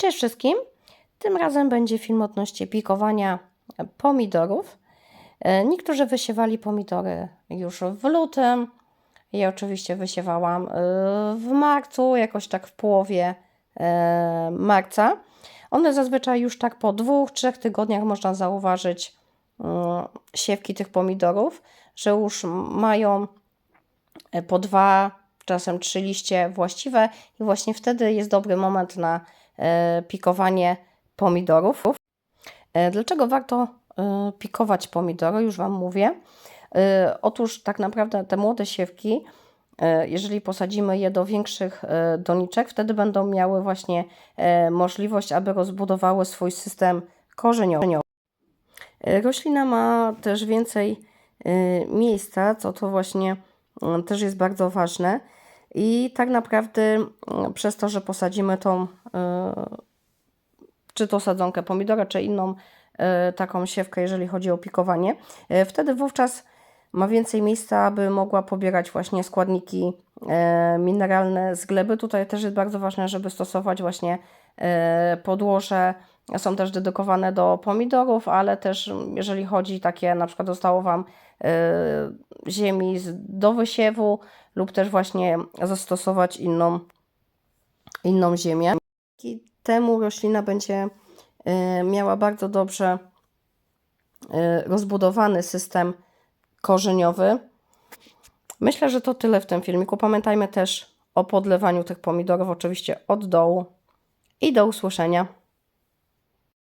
Cześć wszystkim! Tym razem będzie film odnośnie pikowania pomidorów. E, Niektórzy wysiewali pomidory już w lutym. Ja oczywiście wysiewałam e, w marcu, jakoś tak w połowie e, marca. One zazwyczaj już tak po dwóch, trzech tygodniach można zauważyć mm, siewki tych pomidorów, że już mają po dwa, czasem trzy liście właściwe i właśnie wtedy jest dobry moment na pikowanie pomidorów. E, Dlaczego warto e, pikować pomidory? Już Wam mówię. E, Otóż tak naprawdę te młode siewki, e, jeżeli posadzimy je do większych e, doniczek, wtedy będą miały właśnie e, możliwość, aby rozbudowały swój system korzeniowy. E, Roślina ma też więcej e, miejsca, co to właśnie też jest bardzo ważne. I tak naprawdę mm, przez to, że posadzimy tą e, czy to sadzonkę pomidora, czy inną e, taką siewkę, jeżeli chodzi o pikowanie, e, wtedy wówczas ma więcej miejsca, aby mogła pobierać właśnie składniki mineralne z gleby. Tutaj też jest bardzo ważne, żeby stosować właśnie podłoże. Są też dedykowane do pomidorów, ale też jeżeli chodzi takie, na przykład zostało Wam e, ziemi do wysiewu lub też właśnie zastosować inną, inną ziemię. Dzięki temu roślina będzie e, miała bardzo dobrze e, rozbudowany system korzeniowy. Myślę, że to tyle w tym filmiku. Pamiętajmy też o podlewaniu tych pomidorów, oczywiście od dołu. I do usłyszenia.